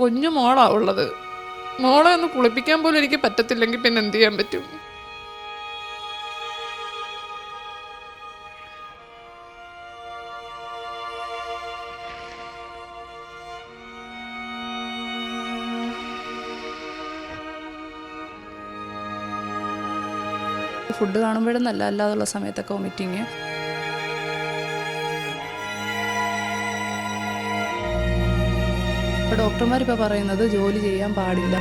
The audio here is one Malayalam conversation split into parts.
കുഞ്ഞു മോളാ ഉള്ളത്. മോളെ ഒന്ന് കുളിപ്പിക്കാൻ പോലും എനിക്ക് പറ്റത്തില്ലെങ്കിൽ പിന്നെ എന്ത് ചെയ്യാൻ പറ്റും? ഫുഡ് കാണുമ്പോഴും നല്ല അല്ലാതുള്ള സമയത്തൊക്കെ വൊമിറ്റിങ്. ഇപ്പോൾ ഡോക്ടർമാർ ഇപ്പൊ പറയുന്നത് ജോലി ചെയ്യാൻ പാടില്ല.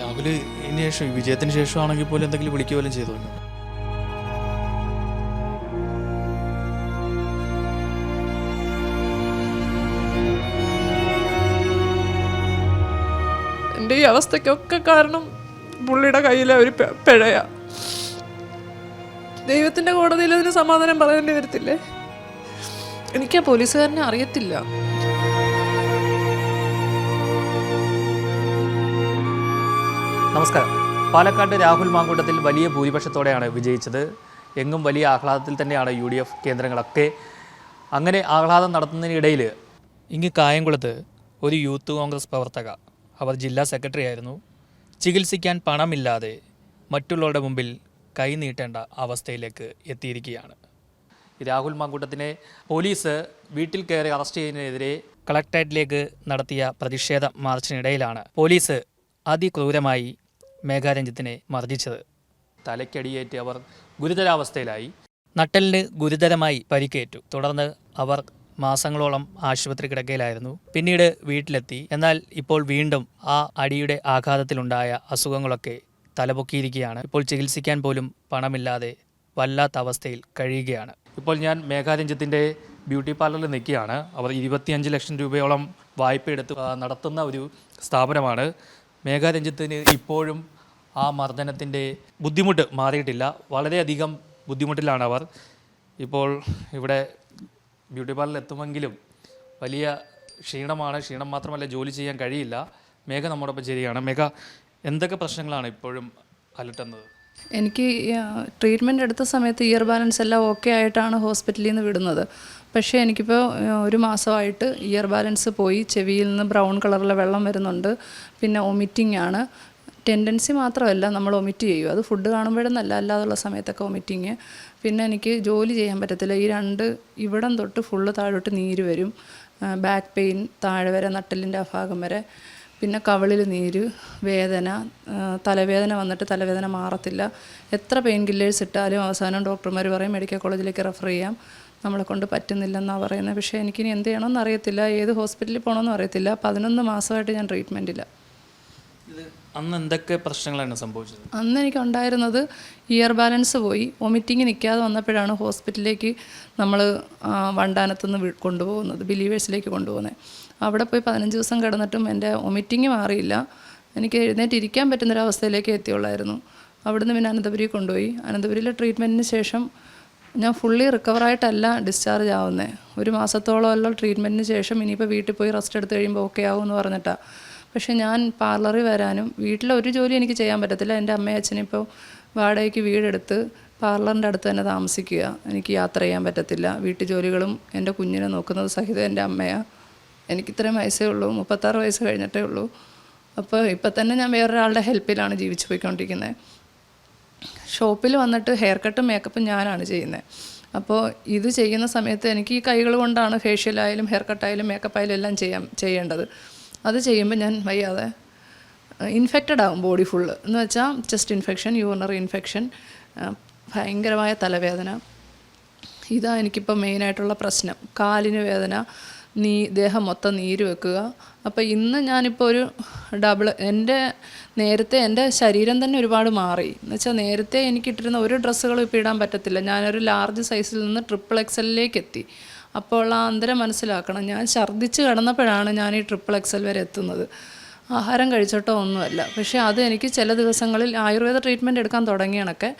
രാഹുൽ ഇതിന് ശേഷം വിജയത്തിന് ശേഷമാണെങ്കിൽ പോലും എന്തെങ്കിലും വിളിക്കുക പോലും ചെയ്തു എന്റെ ഈ അവസ്ഥയ്ക്കൊക്കെ കാരണം പുള്ളിയുടെ കയ്യിലെ ഒരു പിഴയാണ് പിഴയാ. ദൈവത്തിന്റെ കോടതിയിൽ അതിന് സമാധാനം പറയേണ്ടി വരത്തില്ലേ? എനിക്ക് ആ പോലീസുകാരനെ അറിയത്തില്ല. നമസ്കാരം. പാലക്കാട് രാഹുൽ മാങ്കൂട്ടത്തിൽ വലിയ ഭൂരിപക്ഷത്തോടെയാണ് വിജയിച്ചത്. എങ്ങും വലിയ ആഹ്ലാദത്തിൽ തന്നെയാണ് യു ഡി എഫ് കേന്ദ്രങ്ങളൊക്കെ അങ്ങനെ ആഹ്ലാദം നടത്തുന്നതിനിടയിൽ ഇങ്ങ് കായംകുളത്ത് ഒരു യൂത്ത് കോൺഗ്രസ് പ്രവർത്തക അവർ ജില്ലാ സെക്രട്ടറി ആയിരുന്നു. ചികിത്സിക്കാൻ പണമില്ലാതെ മറ്റുള്ളവരുടെ മുമ്പിൽ കൈ നീട്ടേണ്ട അവസ്ഥയിലേക്ക് എത്തിയിരിക്കുകയാണ്. രാഹുൽ മാങ്കൂട്ടത്തിനെ പോലീസ് വീട്ടിൽ കയറി അറസ്റ്റ് ചെയ്യുന്നതിനെതിരെ കളക്ടറേറ്റിലേക്ക് നടത്തിയ പ്രതിഷേധ മാർച്ചിനിടയിലാണ് പോലീസ് അതിക്രൂരമായി മേഘാരഞ്ജിത്തിനെ മർദ്ദിച്ചത്. തലയ്ക്കടിയേറ്റ് അവർ ഗുരുതരാവസ്ഥയിലായി. നട്ടലിന് ഗുരുതരമായി പരിക്കേറ്റു. തുടർന്ന് അവർ മാസങ്ങളോളം ആശുപത്രി കിടക്കയിലായിരുന്നു. പിന്നീട് വീട്ടിലെത്തി. എന്നാൽ ഇപ്പോൾ വീണ്ടും ആ അടിയുടെ ആഘാതത്തിലുണ്ടായ അസുഖങ്ങളൊക്കെ തലപൊക്കിയിരിക്കുകയാണ്. ഇപ്പോൾ ചികിത്സിക്കാൻ പോലും പണമില്ലാതെ വല്ലാത്ത അവസ്ഥയിൽ കഴിയുകയാണ്. ഇപ്പോൾ ഞാൻ മേഘാരഞ്ജത്തിന്റെ ബ്യൂട്ടി പാർലറിൽ നിൽക്കുകയാണ്. അവർ ഇരുപത്തിയഞ്ച് ലക്ഷം രൂപയോളം വായ്പ എടുത്ത് നടത്തുന്ന ഒരു സ്ഥാപനമാണ്. മേഘാരഞ്ജത്തിന് ഇപ്പോഴും ആ മർദ്ദനത്തിന്റെ ബുദ്ധിമുട്ട് മാറിയിട്ടില്ല. വളരെയധികം ബുദ്ധിമുട്ടിലാണ് അവർ. ഇപ്പോൾ ഇവിടെ ബ്യൂട്ടി പാർലറിൽ എത്തുമെങ്കിലും വലിയ ക്ഷീണമാണ്. ക്ഷീണം മാത്രമല്ല ജോലി ചെയ്യാൻ കഴിയില്ല. മേഘ നമ്മോടൊപ്പം ചെയ്യുകയാണ് മേഘ എന്തൊക്കെ പ്രശ്നങ്ങളാണ് ഇപ്പോഴും അലട്ടുന്നത്? എനിക്ക് ട്രീറ്റ്മെന്റ് എടുത്ത സമയത്ത് ഇയർ ബാലൻസ് എല്ലാം ഓക്കെ ആയിട്ടാണ് ഹോസ്പിറ്റലിൽ നിന്ന് വിടുന്നത്. പക്ഷേ എനിക്കിപ്പോൾ ഒരു മാസമായിട്ട് ഇയർ ബാലൻസ് പോയി. ചെവിയിൽ നിന്ന് ബ്രൗൺ കളറിലെ വെള്ളം വരുന്നുണ്ട്. പിന്നെ ഒമിറ്റിംഗ് ആണ്. ടെൻഡൻസി മാത്രമല്ല നമ്മൾ ഒമിറ്റ് ചെയ്യും. അത് ഫുഡ് കാണുമ്പോഴെന്നല്ല അല്ലാതുള്ള സമയത്തൊക്കെ ഒമിറ്റിങ് പിന്നെ എനിക്ക് ജോലി ചെയ്യാൻ പറ്റത്തില്ല. ഈ രണ്ട് ഇവിടം തൊട്ട് ഫുള്ള് താഴോട്ട് നീര് വരും. ബാക്ക് പെയിൻ താഴെ വരെ നട്ടലിന്റെ ആ ഭാഗം വരെ. പിന്നെ കവളിൽ നീര് വേദന തലവേദന വന്നിട്ട് തലവേദന മാറത്തില്ല. എത്ര പെയിൻ കില്ലേഴ്സ് ഇട്ടാലും അവസാനം ഡോക്ടർമാർ പറയും മെഡിക്കൽ കോളേജിലേക്ക് റെഫർ ചെയ്യാം. നമ്മളെ കൊണ്ട് പറ്റുന്നില്ലെന്നാണ് പറയുന്നത് പക്ഷേ എനിക്കിനി എന്ത് ചെയ്യണമെന്ന് അറിയത്തില്ല. ഏത് ഹോസ്പിറ്റലിൽ പോകണമെന്ന് അറിയത്തില്ല. പതിനൊന്ന് മാസമായിട്ട് ഞാൻ ട്രീറ്റ്മെന്റില്ല അന്ന് എന്തൊക്കെ പ്രശ്നങ്ങളാണ് സംഭവിച്ചത്? അന്ന് എനിക്ക് ഉണ്ടായിരുന്നത് ഇയർ ബാലൻസ് പോയി. വൊമിറ്റിങ് നിൽക്കാതെ വന്നപ്പോഴാണ് ഹോസ്പിറ്റലിലേക്ക് നമ്മൾ വണ്ടാനത്തുനിന്ന് കൊണ്ടുപോകുന്നത് ബിലീവേഴ്സിലേക്ക് കൊണ്ടുപോകുന്നത്. അവിടെ പോയി പതിനഞ്ച് ദിവസം കിടന്നിട്ടും എന്റെ വൊമിറ്റിങ് മാറിയില്ല. എനിക്ക് എഴുന്നേറ്റ് ഇരിക്കാൻ പറ്റുന്നൊരവസ്ഥയിലേക്ക് എത്തിയുള്ളായിരുന്നു. അവിടുന്ന് പിന്നെ അനന്തപുരി കൊണ്ടുപോയി. അനന്തപുരിയിലെ ട്രീറ്റ്മെന്റിന് ശേഷം ഞാൻ ഫുള്ളി റിക്കവറായിട്ടല്ല ഡിസ്ചാർജ് ആവുന്നത് ഒരു മാസത്തോളമല്ല ട്രീറ്റ്മെന്റിന് ശേഷം ഇനിയിപ്പോൾ വീട്ടിൽ പോയി റെസ്റ്റ് എടുത്ത് കഴിയുമ്പോൾ ഓക്കെ ആവും എന്ന് പറഞ്ഞിട്ടാണ് പക്ഷേ ഞാൻ പാർലറിൽ വരാനും വീട്ടിലെ ഒരു ജോലി എനിക്ക് ചെയ്യാൻ പറ്റത്തില്ല. എന്റെ അമ്മയും അച്ഛനിപ്പോൾ വാടകയ്ക്ക് വീടെടുത്ത് പാർലറിന്റെ അടുത്ത് തന്നെ താമസിക്കുക. എനിക്ക് യാത്ര ചെയ്യാൻ പറ്റത്തില്ല. വീട്ടു ജോലികളും എന്റെ കുഞ്ഞിനെ നോക്കുന്നത് സഹിതം എന്റെ അമ്മയാണ് എനിക്ക് ഇത്രയും വയസ്സേ ഉള്ളൂ മുപ്പത്താറ് വയസ്സ് കഴിഞ്ഞിട്ടേ ഉള്ളൂ. അപ്പോൾ ഇപ്പം തന്നെ ഞാൻ വേറൊരാളുടെ ഹെൽപ്പിലാണ് ജീവിച്ചു പോയിക്കൊണ്ടിരിക്കുന്നത് ഷോപ്പിൽ വന്നിട്ട് ഹെയർ കട്ടും മേക്കപ്പും ഞാനാണ് ചെയ്യുന്നത് അപ്പോൾ ഇത് ചെയ്യുന്ന സമയത്ത് എനിക്ക് ഈ കൈകൾ കൊണ്ടാണ് ഫേഷ്യലായാലും ഹെയർ കട്ടായാലും മേക്കപ്പായാലും എല്ലാം ചെയ്യാൻ ചെയ്യേണ്ടത്. അത് ചെയ്യുമ്പോൾ ഞാൻ വയ്യാതെ ഇൻഫെക്റ്റഡ് ആവും ബോഡി ഫുള്ള്. എന്ന് വെച്ചാൽ ചെസ്റ്റ് ഇൻഫെക്ഷൻ യൂറിനറി ഇൻഫെക്ഷൻ ഭയങ്കരമായ തലവേദന. ഇതാണ് എനിക്കിപ്പോൾ മെയിനായിട്ടുള്ള പ്രശ്നം. കാലിന് വേദന നീ ദേഹം മൊത്തം നീര് വെക്കുക. അപ്പോൾ ഇന്ന് ഞാനിപ്പോൾ ഒരു ഡബിൾ എന്റെ നേരത്തെ എന്റെ ശരീരം തന്നെ ഒരുപാട് മാറി. എന്ന് വെച്ചാൽ നേരത്തെ എനിക്കിട്ടിരുന്ന ഒരു ഡ്രസ്സുകളും ഇപ്പോൾ ഇടാൻ പറ്റത്തില്ല. ഞാനൊരു ലാർജ് സൈസിൽ നിന്ന് ട്രിപ്പിൾ എക്സലിലേക്ക് എത്തി. അപ്പോൾ ആ അന്തരം മനസ്സിലാക്കണം. ഞാൻ ഛർദ്ദിച്ച് കിടന്നപ്പോഴാണ് ഞാൻ ഈ ട്രിപ്പിൾ എക്സൽ വരെ എത്തുന്നത്. ആഹാരം കഴിച്ചിട്ടോ ഒന്നുമല്ല. പക്ഷേ അത് എനിക്ക് ചില ദിവസങ്ങളിൽ ആയുർവേദ ട്രീറ്റ്മെന്റ് എടുക്കാൻ തുടങ്ങിയണൊക്കെ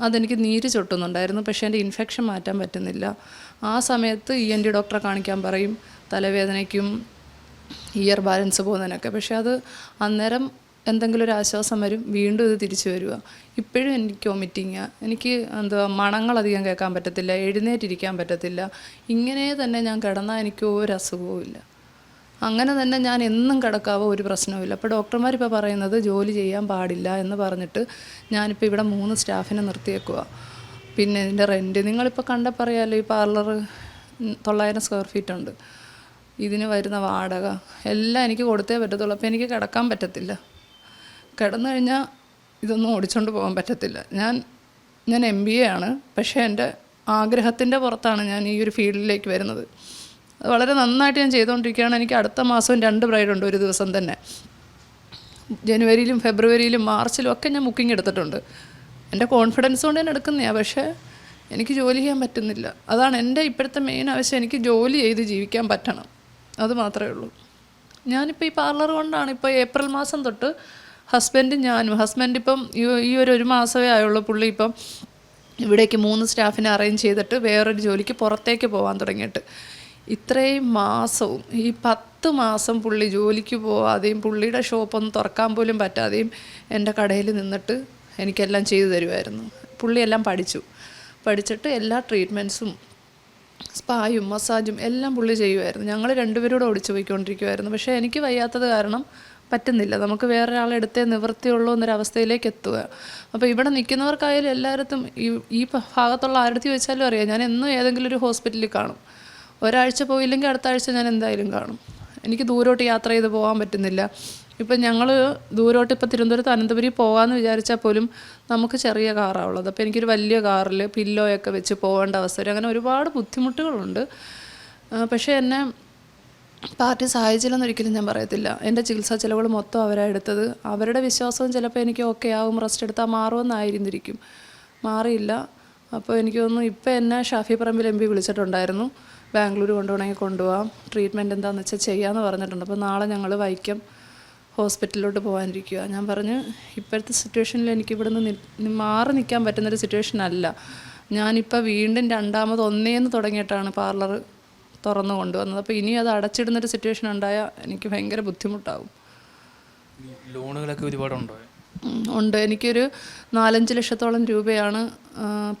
അതെനിക്ക് നീര് ചൊട്ടുന്നുണ്ടായിരുന്നു. പക്ഷേ എന്റെ ഇൻഫെക്ഷൻ മാറ്റാൻ പറ്റുന്നില്ല. ആ സമയത്ത് ഇ എൻ ഡി ഡോക്ടറെ കാണിക്കാൻ പറയും തലവേദനയ്ക്കും ഇയർ ബാലൻസ് പോകുന്നതിനൊക്കെ. പക്ഷേ അത് അന്നേരം എന്തെങ്കിലും ഒരു ആശ്വാസം വരും വീണ്ടും ഇത് തിരിച്ചു വരിക ഇപ്പോഴും എനിക്ക് വൊമിറ്റിങ് എനിക്ക് എന്താ മണങ്ങളധികം കേൾക്കാൻ പറ്റത്തില്ല എഴുന്നേറ്റിരിക്കാൻ പറ്റത്തില്ല. ഇങ്ങനെ തന്നെ ഞാൻ കിടന്നാൽ എനിക്ക് ഒരു അസുഖവും ഇല്ല. അങ്ങനെ തന്നെ ഞാൻ എന്നും കിടക്കാവോ ഒരു പ്രശ്നവുമില്ല അപ്പോൾ ഡോക്ടർമാർ ഇപ്പോൾ പറയുന്നത് ജോലി ചെയ്യാൻ പാടില്ല എന്ന് പറഞ്ഞിട്ട് ഞാനിപ്പോൾ ഇവിടെ മൂന്ന് സ്റ്റാഫിനെ നിർത്തിയേക്കുക പിന്നെ ഇതിന്റെ റെന്റ്. നിങ്ങളിപ്പോൾ കണ്ടപ്പോൾ അറിയാമല്ലോ ഈ പാർലർ തൊള്ളായിരം സ്ക്വയർ ഫീറ്റ് ഉണ്ട് ഇതിന് വരുന്ന വാടക എല്ലാം എനിക്ക് കൊടുത്തേ പറ്റത്തുള്ളൂ. അപ്പോൾ എനിക്ക് കിടക്കാൻ പറ്റത്തില്ല. കിടന്നു കഴിഞ്ഞാൽ ഇതൊന്നും ഓടിച്ചുകൊണ്ട് പോകാൻ പറ്റത്തില്ല. ഞാൻ ഞാൻ എം ബി എ ആണ്. പക്ഷേ എന്റെ ആഗ്രഹത്തിന്റെ പുറത്താണ് ഞാൻ ഈ ഒരു ഫീൽഡിലേക്ക് വരുന്നത്. അത് വളരെ നന്നായിട്ട് ഞാൻ ചെയ്തുകൊണ്ടിരിക്കുകയാണ്. എനിക്ക് അടുത്ത മാസവും രണ്ട് ബ്രൈഡുണ്ട് ഒരു ദിവസം തന്നെ. ജനുവരിയിലും ഫെബ്രുവരിയിലും മാർച്ചിലും ഒക്കെ ഞാൻ ബുക്കിംഗ് എടുത്തിട്ടുണ്ട്. എന്റെ കോൺഫിഡൻസ് കൊണ്ട് ഞാൻ എടുക്കുന്നതാണ് പക്ഷേ എനിക്ക് ജോലി ചെയ്യാൻ പറ്റുന്നില്ല. അതാണ് എന്റെ ഇപ്പോഴത്തെ മെയിൻ ആവശ്യം. എനിക്ക് ജോലി ചെയ്ത് ജീവിക്കാൻ പറ്റണം. അത് മാത്രമേ ഉള്ളൂ. ഞാനിപ്പോൾ ഈ പാർലർ കൊണ്ടാണ് ഇപ്പോൾ ഏപ്രിൽ മാസം തൊട്ട് ഹസ്ബൻഡ് ഞാനും ഹസ്ബൻഡ് ഇപ്പം ഈ ഒരു ഒരു മാസമേ ആയുള്ളൂ. പുള്ളി ഇപ്പം ഇവിടേക്ക് മൂന്ന് സ്റ്റാഫിനെ അറേഞ്ച് ചെയ്തിട്ട് വേറൊരു ജോലിക്ക് പുറത്തേക്ക് പോകാൻ തുടങ്ങിയിട്ട്. ഇത്രയും മാസവും ഈ പത്ത് മാസം പുള്ളി ജോലിക്ക് പോവാതെയും പുള്ളിയുടെ ഷോപ്പൊന്നും തുറക്കാൻ പോലും പറ്റാതെയും എന്റെ കടയിൽ നിന്നിട്ട് എനിക്കെല്ലാം ചെയ്തു തരുമായിരുന്നു പുള്ളിയെല്ലാം പഠിച്ചു. പഠിച്ചിട്ട് എല്ലാ ട്രീറ്റ്മെന്റ്സും സ്പായും മസാജും എല്ലാം പുള്ളി ചെയ്യുമായിരുന്നു ഞങ്ങൾ രണ്ടുപേരൂടെ ഓടിച്ചു പോയിക്കൊണ്ടിരിക്കുമായിരുന്നു പക്ഷേ എനിക്ക് വയ്യാത്തത് കാരണം പറ്റുന്നില്ല. നമുക്ക് വേറെ ആളെ എടുത്തേ നിവൃത്തിയുള്ളൂ എന്നൊരവസ്ഥയിലേക്ക് എത്തുക. അപ്പോൾ ഇവിടെ നിൽക്കുന്നവർക്കായാലും എല്ലായിടത്തും ഈ ഈ ഭാഗത്തുള്ള ആരുടെ വെച്ചാലും അറിയാം. ഞാൻ എന്നും ഏതെങ്കിലും ഒരു ഹോസ്പിറ്റലിൽ കാണും. ഒരാഴ്ച പോയില്ലെങ്കിൽ അടുത്ത ആഴ്ച ഞാൻ എന്തായാലും കാണും. എനിക്ക് ദൂരോട്ട് യാത്ര ചെയ്ത് പോകാൻ പറ്റുന്നില്ല. ഇപ്പം ഞങ്ങൾ ദൂരോട്ട് ഇപ്പോൾ തിരുവനന്തപുരത്ത് അനന്തപുരി പോകാമെന്ന് വിചാരിച്ചാൽ പോലും നമുക്ക് ചെറിയ കാറാണ് ഉള്ളത്. അപ്പോൾ എനിക്കൊരു വലിയ കാറിൽ പില്ലോയൊക്കെ വെച്ച് പോകേണ്ട അവസരം. അങ്ങനെ ഒരുപാട് ബുദ്ധിമുട്ടുകളുണ്ട്. പക്ഷേ എന്നെ പാർട്ടി സഹായിച്ചില്ലെന്ന് ഒരിക്കലും ഞാൻ പറയത്തില്ല. എന്റെ ചികിത്സാ ചിലവുകൾ മൊത്തം അവരാണ് എടുത്തത്. അവരുടെ വിശ്വാസവും ചിലപ്പോൾ എനിക്ക് ഓക്കെ ആവും. റെസ്റ്റ് എടുത്താൽ മാറുമെന്നായിരുന്നിരിക്കും. മാറിയില്ല. അപ്പോൾ എനിക്ക് തോന്നുന്നു ഇപ്പോൾ എന്നെ ഷാഫി പറമ്പിൽ എം പി വിളിച്ചിട്ടുണ്ടായിരുന്നു. ബാംഗ്ലൂർ കൊണ്ടുപോകണമെങ്കിൽ കൊണ്ടുപോകാം ട്രീറ്റ്മെന്റ് എന്താണെന്ന് വെച്ചാൽ ചെയ്യാമെന്ന് പറഞ്ഞിട്ടുണ്ട്. അപ്പോൾ നാളെ ഞങ്ങൾ വൈക്കം ഹോസ്പിറ്റലിലോട്ട് പോകാനിരിക്കുക ഞാൻ പറഞ്ഞു ഇപ്പോഴത്തെ സിറ്റുവേഷനിൽ എനിക്ക് ഇവിടെ നി- നി- മാറി നിൽക്കാൻ പറ്റുന്നൊരു സിറ്റുവേഷൻ അല്ല. ഞാനിപ്പോൾ വീണ്ടും രണ്ടാമത് ഒന്നേന്ന് തുടങ്ങിയിട്ടാണ് പാർലർ തുറന്നു കൊണ്ടുവന്നത്. അപ്പോൾ ഇനി അത് അടച്ചിടുന്നൊരു സിറ്റുവേഷൻ ഉണ്ടായാൽ എനിക്ക് ഭയങ്കര ബുദ്ധിമുട്ടാകും ലോണുകളൊക്കെ ഒരുപാടുണ്ടോ? ഉണ്ട്. എനിക്കൊരു നാലഞ്ച് ലക്ഷത്തോളം രൂപയാണ്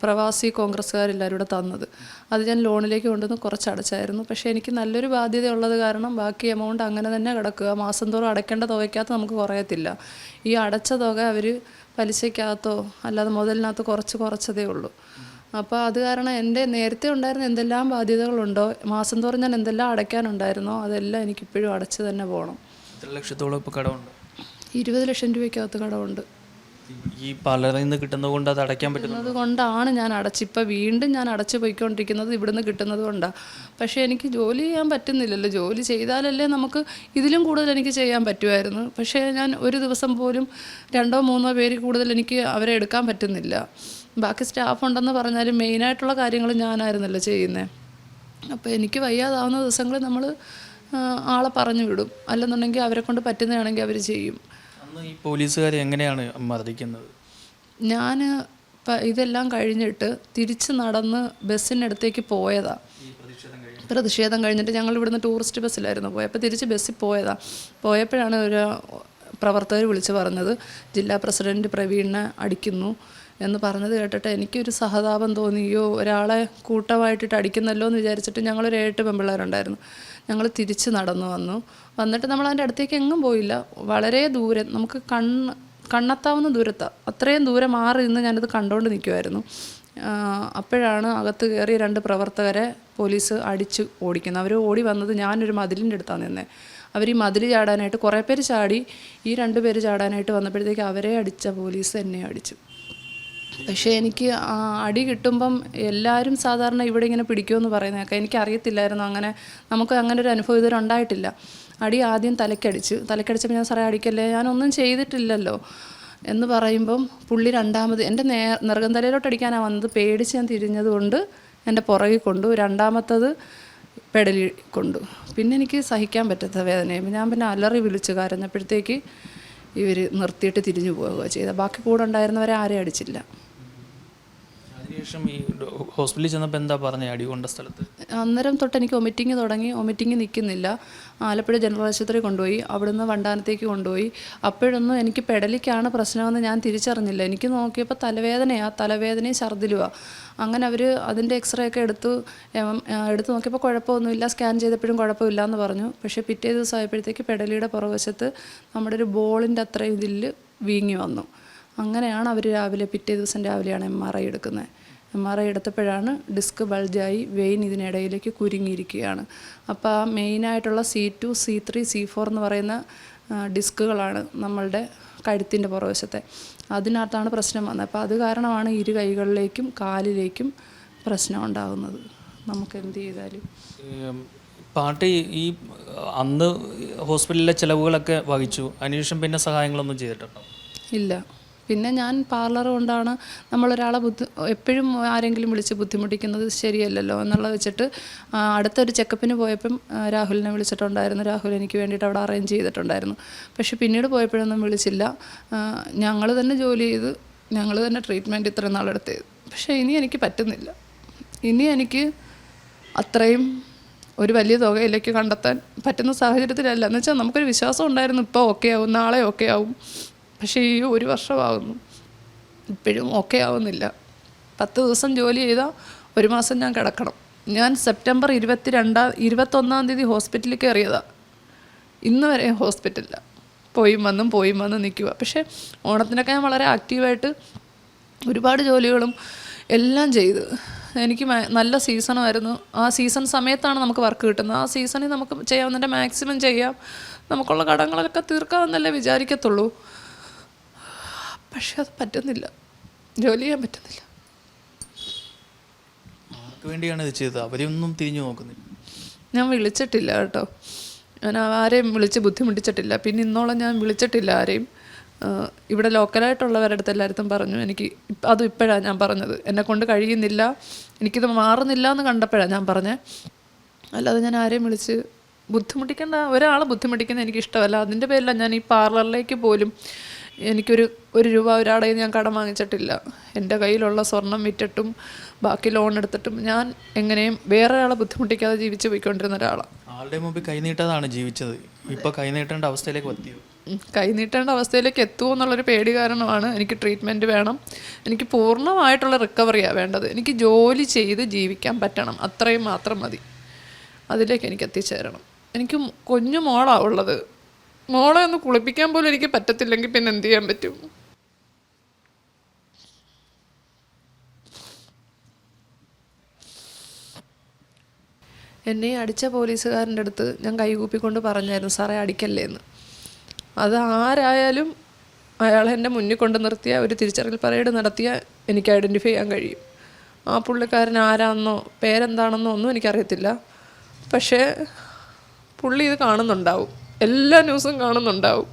പ്രവാസി കോൺഗ്രസ്സുകാരെല്ലാവരും കൂടെ തന്നത്. അത് ഞാൻ ലോണിലേക്ക് കൊണ്ടുവന്ന് കുറച്ച് അടച്ചായിരുന്നു പക്ഷേ എനിക്ക് നല്ലൊരു ബാധ്യത ഉള്ളത് കാരണം ബാക്കി എമൗണ്ട് അങ്ങനെ തന്നെ കിടക്കുക. മാസം തോറും അടയ്ക്കേണ്ട തുകയ്ക്കകത്ത് നമുക്ക് കുറയത്തില്ല. ഈ അടച്ച തുക അവർ പലിശയ്ക്കകത്തോ അല്ലാതെ മുതലിനകത്ത് കുറച്ച് കുറച്ചതേ ഉള്ളൂ. അപ്പോൾ അത് കാരണം എന്റെ നേരത്തെ ഉണ്ടായിരുന്ന എന്തെല്ലാം ബാധ്യതകളുണ്ടോ മാസം തോറും ഞാൻ എന്തെല്ലാം അടയ്ക്കാനുണ്ടായിരുന്നോ അതെല്ലാം എനിക്കിപ്പോഴും അടച്ച് തന്നെ പോകണം എത്ര ലക്ഷത്തോളം ഇപ്പോൾ കടമുണ്ട്? ഇരുപത് ലക്ഷം രൂപയ്ക്കകത്ത് കടമുണ്ട്. ഈ പാർലറിൽ നിന്ന് കിട്ടുന്നത് കൊണ്ട് അത് അടയ്ക്കാൻ പറ്റുന്നത് കൊണ്ടാണ് ഞാൻ അടച്ചിപ്പോൾ വീണ്ടും ഞാൻ അടച്ചു പോയിക്കൊണ്ടിരിക്കുന്നത് ഇവിടുന്ന് കിട്ടുന്നത് കൊണ്ടാണ് പക്ഷേ എനിക്ക് ജോലി ചെയ്യാൻ പറ്റുന്നില്ലല്ലോ. ജോലി ചെയ്താലല്ലേ നമുക്ക് ഇതിലും കൂടുതൽ എനിക്ക് ചെയ്യാൻ പറ്റുമായിരുന്നു പക്ഷേ ഞാൻ ഒരു ദിവസം പോലും രണ്ടോ മൂന്നോ പേര് കൂടുതൽ എനിക്ക് അവരെ എടുക്കാൻ പറ്റുന്നില്ല. ബാക്കി സ്റ്റാഫ് ഉണ്ടെന്ന് പറഞ്ഞാലും മെയിനായിട്ടുള്ള കാര്യങ്ങൾ ഞാനായിരുന്നല്ലോ ചെയ്യുന്നത് അപ്പോൾ എനിക്ക് വയ്യാതാവുന്ന ദിവസങ്ങളിൽ നമ്മൾ ആളെ പറഞ്ഞു വിടും. അല്ലെന്നുണ്ടെങ്കിൽ അവരെ കൊണ്ട് പറ്റുന്നതാണെങ്കിൽ അവർ ചെയ്യും. അന്ന് ഈ പോലീസുകാരെ എങ്ങനെയാണ് മർദ്ദിക്കുന്നത്? ഞാൻ ഇതെല്ലാം കഴിഞ്ഞിട്ട് തിരിച്ച് നടന്ന് ബസ്സിനടുത്തേക്ക് പോയതാ. പ്രതിഷേധം കഴിഞ്ഞിട്ട്? ഞങ്ങൾ ഇവിടുന്ന് ടൂറിസ്റ്റ് ബസ്സിലായിരുന്നു പോയപ്പോൾ തിരിച്ച് ബസ്സിൽ പോയതാ. പോയപ്പോഴാണ് ഒരു പ്രവർത്തകർ വിളിച്ച് പറഞ്ഞത് ജില്ലാ പ്രസിഡന്റ് പ്രവീണിനെ അടിക്കുന്നു. എന്ന് പറഞ്ഞത് കേട്ടിട്ട് എനിക്കൊരു സഹതാപം തോന്നിയോ ഒരാളെ കൂട്ടമായിട്ടിട്ട് അടിക്കുന്നല്ലോ എന്ന് വിചാരിച്ചിട്ട് ഞങ്ങളൊരു ഏട്ട് പെമ്പിള്ളേരുണ്ടായിരുന്നു. ഞങ്ങൾ തിരിച്ച് നടന്നു വന്നു. വന്നിട്ട് നമ്മൾ അതിന്റെ അടുത്തേക്ക് എങ്ങും പോയില്ല. വളരെ ദൂരെ നമുക്ക് കണ്ണ് കണ്ണെത്താവുന്ന ദൂരത്താണ് അത്രയും ദൂരെ മാറി നിന്ന് ഞാനിത് കണ്ടുകൊണ്ട് നിൽക്കുമായിരുന്നു അപ്പോഴാണ് അകത്ത് കയറി രണ്ട് പ്രവർത്തകരെ പോലീസ് അടിച്ച് ഓടിക്കുന്നത്. അവർ ഓടി വന്നത് ഞാനൊരു മതിലിന്റെ അടുത്താണ് നിന്നെ. അവർ ഈ മതിൽ ചാടാനായിട്ട് കുറേ പേര് ചാടി. ഈ രണ്ട് പേര് ചാടാനായിട്ട് വന്നപ്പോഴത്തേക്ക് അവരെ അടിച്ച പോലീസ് എന്നെ അടിച്ചു. പക്ഷേ എനിക്ക് അടി കിട്ടുമ്പം എല്ലാവരും സാധാരണ ഇവിടെ ഇങ്ങനെ പിടിക്കുമെന്ന് പറയുന്നതൊക്കെ എനിക്ക് അറിയത്തില്ലായിരുന്നു അങ്ങനെ നമുക്ക് അങ്ങനെ ഒരു അനുഭവം ഇതുവരെ ഉണ്ടായിട്ടില്ല. അടി ആദ്യം തലക്കടിച്ച്. തലക്കടിച്ചപ്പോൾ ഞാൻ സാറേ അടിക്കല്ലേ? ഞാനൊന്നും ചെയ്തിട്ടില്ലല്ലോ. എന്ന് പറയുമ്പം പുള്ളി രണ്ടാമത് എന്റെ നേ നിറകം തലയിലോട്ട് അടിക്കാനാണ് വന്നത്. പേടിച്ച് ഞാൻ തിരിഞ്ഞതുകൊണ്ട് എന്റെ പുറകിൽ കൊണ്ടു. രണ്ടാമത്തത് പെടലി കൊണ്ടു. പിന്നെ എനിക്ക് സഹിക്കാൻ പറ്റാത്ത വേദനയും ഞാൻ പിന്നെ അലറി വിളിച്ച് കരഞ്ഞപ്പോഴത്തേക്ക് ഇവർ നിർത്തിയിട്ട് തിരിഞ്ഞു പോവുക ചെയ്ത ബാക്കി കൂടെ ഉണ്ടായിരുന്നവരെ ആരെയും അടിച്ചില്ല. അതിനുശേഷം ഈ ഹോസ്പിറ്റലിൽ ചെന്നപ്പോൾ എന്താ പറഞ്ഞത് അടി കൊണ്ട സ്ഥലത്ത്? അന്നേരം തൊട്ട് എനിക്ക് ഒമിറ്റിങ് തുടങ്ങി. ഒമിറ്റിങ് നിൽക്കുന്നില്ല. ആലപ്പുഴ ജനറൽ ആശുപത്രി കൊണ്ടുപോയി. അവിടുന്ന് വണ്ടാനത്തേക്ക് കൊണ്ടുപോയി. അപ്പോഴൊന്നും എനിക്ക് പെടലിക്കാണ് പ്രശ്നമെന്ന് ഞാൻ തിരിച്ചറിഞ്ഞില്ല. എനിക്ക് നോക്കിയപ്പോൾ തലവേദനയാ. തലവേദനയും ഛർദിലുമാണ് അങ്ങനെ അവർ അതിന്റെ എക്സ്റേ ഒക്കെ എടുത്തു. എടുത്ത് നോക്കിയപ്പോൾ കുഴപ്പമൊന്നുമില്ല. സ്കാൻ ചെയ്തപ്പോഴും കുഴപ്പമില്ല എന്ന് പറഞ്ഞു. പക്ഷേ പിറ്റേ ദിവസം ആയപ്പോഴത്തേക്ക് പെടലിയുടെ പുറവശത്ത് നമ്മുടെ ഒരു ബോളിന്റെ അത്രയും ഇതിൽ വീങ്ങി വന്നു. അങ്ങനെയാണ് അവർ രാവിലെ പിറ്റേ ദിവസം രാവിലെയാണ് എം ആർ ഐ എടുക്കുന്നത്. എം ആർ ഐ എടുത്തപ്പോഴാണ് ഡിസ്ക് ബൾജായി വെയിൻ ഇതിനിടയിലേക്ക് കുരുങ്ങിയിരിക്കുകയാണ്. അപ്പോൾ ആ മെയിനായിട്ടുള്ള C two C three C four എന്ന് പറയുന്ന ഡിസ്കുകളാണ് നമ്മളുടെ കഴുത്തിന്റെ പുറവശത്തെ. അതിനകത്താണ് പ്രശ്നം വന്നത്. അപ്പോൾ അത് കാരണമാണ് ഇരു കൈകളിലേക്കും കാലിലേക്കും പ്രശ്നം ഉണ്ടാകുന്നത്. നമുക്ക് എന്ത് ചെയ്താലും. പാട്ട് പാർട്ടി ഈ അന്ന് ഹോസ്പിറ്റലിലെ ചിലവുകളൊക്കെ വഹിച്ചു. അതിനുശേഷം പിന്നെ സഹായങ്ങളൊന്നും ചെയ്തിട്ടുണ്ടോ? ഇല്ല. പിന്നെ ഞാൻ പാർലർ കൊണ്ടാണ് നമ്മളൊരാളെ ബുദ്ധി എപ്പോഴും ആരെങ്കിലും വിളിച്ച് ബുദ്ധിമുട്ടിക്കുന്നത് ശരിയല്ലല്ലോ എന്നുള്ളത് വെച്ചിട്ട് അടുത്തൊരു ചെക്കപ്പിന് പോയപ്പം രാഹുലിനെ വിളിച്ചിട്ടുണ്ടായിരുന്നു. രാഹുൽ എനിക്ക് വേണ്ടിയിട്ട് അവിടെ അറേഞ്ച് ചെയ്തിട്ടുണ്ടായിരുന്നു. പക്ഷെ പിന്നീട് പോയപ്പോഴൊന്നും വിളിച്ചില്ല. ഞങ്ങൾ തന്നെ ജോലി ചെയ്ത് ഞങ്ങൾ തന്നെ ട്രീറ്റ്മെന്റ് ഇത്രയും നാളെടുത്തത് പക്ഷേ ഇനി എനിക്ക് പറ്റുന്നില്ല. ഇനി എനിക്ക് അത്രയും ഒരു വലിയ തുകയിലേക്ക് കണ്ടെത്താൻ പറ്റുന്ന സാഹചര്യത്തിലല്ല. എന്ന് വെച്ചാൽ നമുക്കൊരു വിശ്വാസം ഉണ്ടായിരുന്നു ഇപ്പോൾ ഓക്കെ ആവും നാളെ ഓക്കെ ആവും. പക്ഷേ ഈ ഒരു വർഷമാകുന്നു ഇപ്പോഴും ഓക്കെ ആവുന്നില്ല. പത്ത് ദിവസം ജോലി ചെയ്താൽ ഒരു മാസം ഞാൻ കിടക്കണം. ഞാൻ സെപ്റ്റംബർ ഇരുപത്തി രണ്ടാം ഇരുപത്തൊന്നാം തീയതി ഹോസ്പിറ്റലിൽ കയറിയതാണ് ഇന്ന് വരെ ഹോസ്പിറ്റലില്ല പോയും വന്നും പോയും വന്നും നിൽക്കുക പക്ഷേ ഓണത്തിനൊക്കെ ഞാൻ വളരെ ആക്റ്റീവായിട്ട് ഒരുപാട് ജോലികളും എല്ലാം ചെയ്ത്. എനിക്ക് നല്ല സീസണായിരുന്നു ആ സീസൺ സമയത്താണ് നമുക്ക് വർക്ക് കിട്ടുന്നത്. ആ സീസണിൽ നമുക്ക് ചെയ്യാവുന്നതിന്റെ മാക്സിമം ചെയ്യാം. നമുക്കുള്ള കടങ്ങളൊക്കെ തീർക്കാമെന്നല്ലേ വിചാരിക്കത്തുള്ളൂ. പക്ഷെ അത് പറ്റുന്നില്ല. ജോലി ചെയ്യാൻ പറ്റുന്നില്ല. ആർക്ക് വേണ്ടിയാണ് ഇത് ചെയ്തത്? അവരൊന്നും തിരിഞ്ഞു നോക്കുന്നില്ല. ഞാൻ വിളിച്ചിട്ടില്ല കേട്ടോ. ഞാൻ ആരെയും വിളിച്ച് ബുദ്ധിമുട്ടിച്ചിട്ടില്ല. പിന്നെ ഇന്നോളം ഞാൻ വിളിച്ചിട്ടില്ല ആരെയും. ഇവിടെ ലോക്കലായിട്ടുള്ളവരുടെ അടുത്ത് എല്ലായിടത്തും പറഞ്ഞു. എനിക്ക് അതും ഇപ്പോഴാണ് ഞാൻ പറഞ്ഞത്. എന്നെ കൊണ്ട് കഴിയുന്നില്ല. എനിക്കിത് മാറുന്നില്ല എന്ന് കണ്ടപ്പോഴാണ് ഞാൻ പറഞ്ഞത് അല്ലാതെ ഞാൻ ആരെയും വിളിച്ച് ബുദ്ധിമുട്ടിക്കേണ്ട ഒരാളെ ബുദ്ധിമുട്ടിക്കുന്നത് എനിക്ക് ഇഷ്ടമല്ല അതിന്റെ പേരിലാണ് ഞാൻ ഈ പാർലറിലേക്ക് പോലും എനിക്കൊരു ഒരു രൂപ ഒരാളെ ഞാൻ കടം വാങ്ങിച്ചിട്ടില്ല. എന്റെ കയ്യിലുള്ള സ്വർണം വിറ്റിട്ടും ബാക്കി ലോൺ എടുത്തിട്ടും ഞാൻ എങ്ങനെയും വേറെ ഒരാളെ ബുദ്ധിമുട്ടിക്കാതെ ജീവിച്ച് പോയിക്കൊണ്ടിരുന്ന ഒരാളാണ് ആളുടെ മുമ്പിൽ കൈനീട്ടാതാണ് ജീവിച്ചത്. ഇപ്പോൾ കൈനീട്ടേണ്ട അവസ്ഥയിലേക്ക് എത്തിയോ? കൈനീട്ടേണ്ട അവസ്ഥയിലേക്ക് എത്തുമോ എന്നുള്ളൊരു പേടി കാരണമാണ് എനിക്ക് ട്രീറ്റ്മെന്റ് വേണം. എനിക്ക് പൂർണമായിട്ടുള്ള റിക്കവറിയാണ് വേണ്ടത്. എനിക്ക് ജോലി ചെയ്ത് ജീവിക്കാൻ പറ്റണം. അത്രയും മാത്രം മതി. അതിലേക്ക് എനിക്ക് എത്തിച്ചേരണം. എനിക്ക് കുഞ്ഞു മോളാണ് ഉള്ളത്. മോളെ ഒന്ന് കുളിപ്പിക്കാൻ പോലും എനിക്ക് പറ്റത്തില്ലെങ്കിൽ പിന്നെ എന്ത് ചെയ്യാൻ പറ്റും? എന്നെ അടിച്ച പോലീസുകാരന്റെ അടുത്ത് ഞാൻ കൈകൂപ്പിക്കൊണ്ട് പറഞ്ഞായിരുന്നു സാറേ അടിക്കല്ലേ എന്ന്. അത് ആരായാലും അയാൾ എന്റെ മുന്നിൽ കൊണ്ട് നിർത്തിയ ഒരു തിരിച്ചറിയൽ പരേഡ് നടത്തിയ എനിക്ക് ഐഡന്റിഫൈ ചെയ്യാൻ കഴിയും. ആ പുള്ളിക്കാരൻ ആരാണെന്നോ പേരെന്താണെന്നോ ഒന്നും എനിക്കറിയത്തില്ല. പക്ഷേ പുള്ളി ഇത് കാണുന്നുണ്ടാവും. എല്ലാ ന്യൂസും കാണുന്നുണ്ടാവും.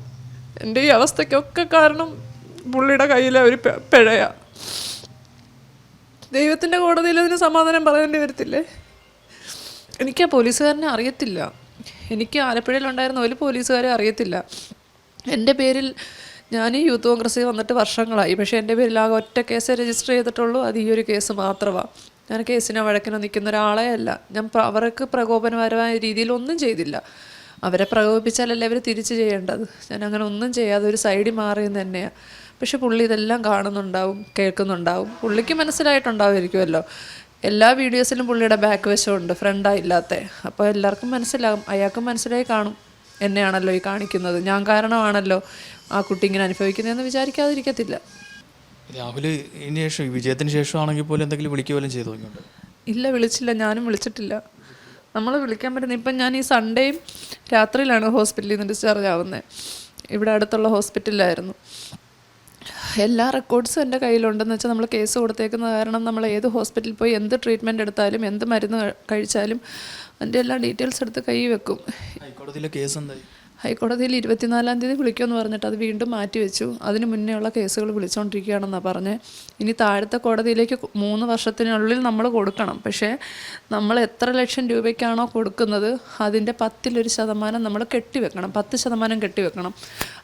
എന്റെ ഈ അവസ്ഥയ്ക്കൊക്കെ കാരണം പുള്ളിയുടെ കയ്യിലെ ഒരു പെ- പിഴയാ. ദൈവത്തിന്റെ കോടതിയിൽ അതിന് സമാധാനം പറയേണ്ടി വരത്തില്ലേ? എനിക്ക് ആ പോലീസുകാരനെ അറിയത്തില്ല. എനിക്ക് ആലപ്പുഴയിലുണ്ടായിരുന്ന ഒരു പോലീസുകാരെ അറിയത്തില്ല. എന്റെ പേരിൽ ഞാൻ ഈ യൂത്ത് കോൺഗ്രസ്സിൽ വന്നിട്ട് വർഷങ്ങളായി. പക്ഷേ എന്റെ പേരിൽ ആകെ ഒറ്റ കേസ് രജിസ്റ്റർ ചെയ്തിട്ടുള്ളൂ. അത് ഈ ഒരു കേസ് മാത്രമാണ് ഞാൻ കേസിനോ വഴക്കിനോ നിൽക്കുന്ന ഒരാളെ അല്ല. ഞാൻ അവർക്ക് പ്രകോപനപരമായ രീതിയിൽ ഒന്നും ചെയ്തില്ല. അവരെ പ്രകോപിപ്പിച്ചാലല്ലേ അവർ തിരിച്ച് ചെയ്യേണ്ടത്? ഞാൻ അങ്ങനെ ഒന്നും ചെയ്യാതെ ഒരു സൈഡിൽ മാറിയെന്ന് തന്നെയാണ് പക്ഷെ പുള്ളി ഇതെല്ലാം കാണുന്നുണ്ടാവും കേൾക്കുന്നുണ്ടാവും. പുള്ളിക്ക് മനസ്സിലായിട്ടുണ്ടാവുമായിരിക്കുമല്ലോ. എല്ലാ വീഡിയോസിലും പുള്ളിയുടെ ബാക്ക് വശമുണ്ട് ഫ്രണ്ടായില്ലാത്ത അപ്പോൾ എല്ലാവർക്കും മനസ്സിലാകും അയാൾക്കും മനസ്സിലായി കാണും. എന്നെയാണല്ലോ ഈ കാണിക്കുന്നത്. ഞാൻ കാരണമാണല്ലോ ആ കുട്ടി ഇങ്ങനെ അനുഭവിക്കുന്നതെന്ന് വിചാരിക്കാതിരിക്കത്തില്ല. രാഹുൽ ഇതിന് ശേഷം വിജയത്തിന് ശേഷമാണെങ്കിൽ പോലും എന്തെങ്കിലും വിളിക്കുക പോലും ചെയ്തു ഇല്ല വിളിച്ചില്ല. ഞാനും വിളിച്ചിട്ടില്ല. നമ്മൾ വിളിക്കാൻ പറ്റുന്ന ഇപ്പം ഞാൻ ഈ സൺഡേയും രാത്രിയിലാണ് ഹോസ്പിറ്റലിൽ നിന്ന് ഡിസ്ചാർജ് ആവുന്നത് ഇവിടെ അടുത്തുള്ള ഹോസ്പിറ്റലിലായിരുന്നു. എല്ലാ റെക്കോർഡ്സും എന്റെ കയ്യിലുണ്ടെന്ന് വെച്ചാൽ നമ്മൾ കേസ് കൊടുത്തേക്കുന്ന കാരണം നമ്മൾ ഏത് ഹോസ്പിറ്റലിൽ പോയി എന്ത് ട്രീറ്റ്മെന്റ് എടുത്താലും എന്ത് മരുന്ന് കഴിച്ചാലും അതിന്റെ എല്ലാ ഡീറ്റെയിൽസ് എടുത്ത് കൈ വെക്കും. കേസ് എന്തായി? ഹൈക്കോടതിയിൽ ഇരുപത്തിനാലാം തീയതി വിളിക്കുമെന്ന് പറഞ്ഞിട്ട് അത് വീണ്ടും മാറ്റി വെച്ചു. അതിന് മുന്നേ ഉള്ള കേസുകൾ വിളിച്ചുകൊണ്ടിരിക്കുകയാണെന്നാണ് പറഞ്ഞത് ഇനി താഴത്തെ കോടതിയിലേക്ക് മൂന്ന് വർഷത്തിനുള്ളിൽ നമ്മൾ കൊടുക്കണം. പക്ഷേ നമ്മൾ എത്ര ലക്ഷം രൂപയ്ക്കാണോ കൊടുക്കുന്നത് അതിന്റെ പത്തിലൊരു ശതമാനം നമ്മൾ കെട്ടിവെക്കണം. പത്ത് ശതമാനം കെട്ടിവെക്കണം.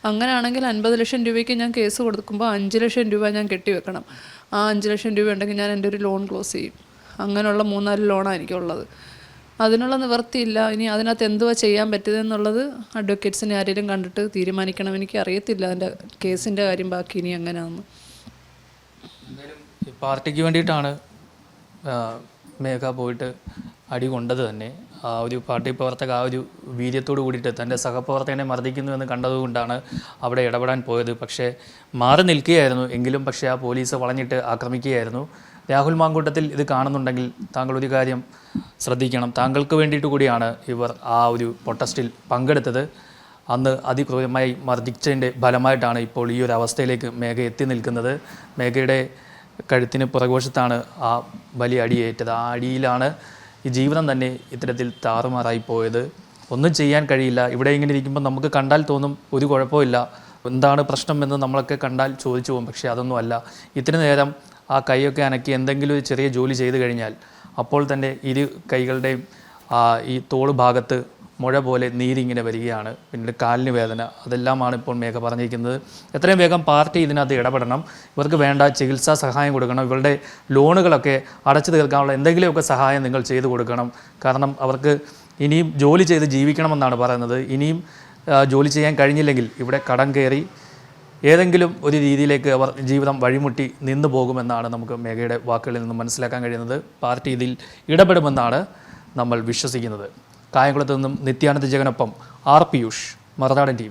അങ്ങനെയാണെങ്കിൽ അൻപത് ലക്ഷം രൂപയ്ക്ക് ഞാൻ കേസ് കൊടുക്കുമ്പോൾ അഞ്ച് ലക്ഷം രൂപ ഞാൻ കെട്ടിവെക്കണം. ആ അഞ്ച് ലക്ഷം രൂപ ഉണ്ടെങ്കിൽ ഞാൻ എന്റെ ഒരു ലോൺ ക്ലോസ് ചെയ്യും. അങ്ങനെയുള്ള മൂന്നാൽ ലോണാണ് എനിക്കുള്ളത്. അതിനുള്ള നിവൃത്തിയില്ല. ഇനി അതിനകത്ത് എന്തുവാ ചെയ്യാൻ പറ്റുന്നതെന്നുള്ളത് അഡ്വക്കേറ്റ്സിനെ ആരെങ്കിലും കണ്ടിട്ട് തീരുമാനിക്കണം. എനിക്ക് അറിയത്തില്ല അതിന്റെ കേസിന്റെ കാര്യം ബാക്കി ഇനി എങ്ങനെയാണെന്ന് പാർട്ടിക്ക് വേണ്ടിയിട്ടാണ് മേഘ പോയിട്ട് അടി കൊണ്ടത് തന്നെ. ആ ഒരു പാർട്ടി പ്രവർത്തക ആ ഒരു വീര്യത്തോട് കൂടിയിട്ട് തന്റെ സഹപ്രവർത്തകനെ മർദ്ദിക്കുന്നു എന്ന് കണ്ടതുകൊണ്ടാണ് അവിടെ ഇടപെടാൻ പോയത്. പക്ഷേ മാറി നിൽക്കുകയായിരുന്നു. എങ്കിലും പക്ഷേ ആ പോലീസ് വളഞ്ഞിട്ട് ആക്രമിക്കുകയായിരുന്നു. രാഹുൽ മാങ്കൂട്ടത്തിൽ ഇത് കാണുന്നുണ്ടെങ്കിൽ താങ്കൾ ഒരു കാര്യം ശ്രദ്ധിക്കണം. താങ്കൾക്ക് വേണ്ടിയിട്ട് കൂടിയാണ് ഇവർ ആ ഒരു പ്രൊട്ടസ്റ്റിൽ പങ്കെടുത്തത്. അന്ന് അതിക്രൂരമായി മർദ്ദിച്ചതിന്റെ ഫലമായിട്ടാണ് ഇപ്പോൾ ഈ ഒരു അവസ്ഥയിലേക്ക് മേഘ എത്തി നിൽക്കുന്നത്. മേഘയുടെ കഴുത്തിന് പുറകുവശത്താണ് ആ വലിയ അടിയേറ്റത്. ആ അടിയിലാണ് ഈ ജീവിതം തന്നെ ഇത്തരത്തിൽ താറുമാറായി പോയത്. ഒന്നും ചെയ്യാൻ കഴിയില്ല. ഇവിടെ ഇങ്ങനെ ഇരിക്കുമ്പോൾ നമുക്ക് കണ്ടാൽ തോന്നും ഒരു കുഴപ്പമില്ല എന്താണ് പ്രശ്നം എന്ന് നമ്മളൊക്കെ കണ്ടാൽ ചോദിച്ചു പോകും. പക്ഷേ അതൊന്നുമല്ല. ഇത്തിരി നേരം ആ കൈയൊക്കെ അനക്കി എന്തെങ്കിലും ഒരു ചെറിയ ജോലി ചെയ്തു കഴിഞ്ഞാൽ അപ്പോൾ തന്നെ ഇരു കൈകളുടെയും ഈ തോൾ ഭാഗത്ത് മുഴ പോലെ നീരിങ്ങനെ വരികയാണ്. പിന്നീട് കാലിന് വേദന അതെല്ലാമാണ് ഇപ്പോൾ മേഘ പറഞ്ഞിരിക്കുന്നത്. എത്രയും വേഗം പാർട്ടി ഇതിനകത്ത് ഇടപെടണം. ഇവർക്ക് വേണ്ട ചികിത്സാ സഹായം കൊടുക്കണം. ഇവരുടെ ലോണുകളൊക്കെ അടച്ചു തീർക്കാനുള്ള എന്തെങ്കിലുമൊക്കെ സഹായം നിങ്ങൾ ചെയ്തു കൊടുക്കണം. കാരണം അവർക്ക് ഇനിയും ജോലി ചെയ്ത് ജീവിക്കണമെന്നാണ് പറയുന്നത്. ഇനിയും ജോലി ചെയ്യാൻ കഴിഞ്ഞില്ലെങ്കിൽ ഇവിടെ കടം കയറി ഏതെങ്കിലും ഒരു രീതിയിലേക്ക് അവർ ജീവിതം വഴിമുട്ടി നിന്നു പോകുമെന്നാണ് നമുക്ക് മേഘയുടെ വാക്കുകളിൽ നിന്ന് മനസ്സിലാക്കാൻ കഴിയുന്നത്. പാർട്ടി ഇതിൽ ഇടപെടുമെന്നാണ് നമ്മൾ വിശ്വസിക്കുന്നത്. കായംകുളത്ത് നിന്നും നിത്യാനന്ദ ജഗനൊപ്പം ആർ പിയൂഷ് മറുനാടൻ ടി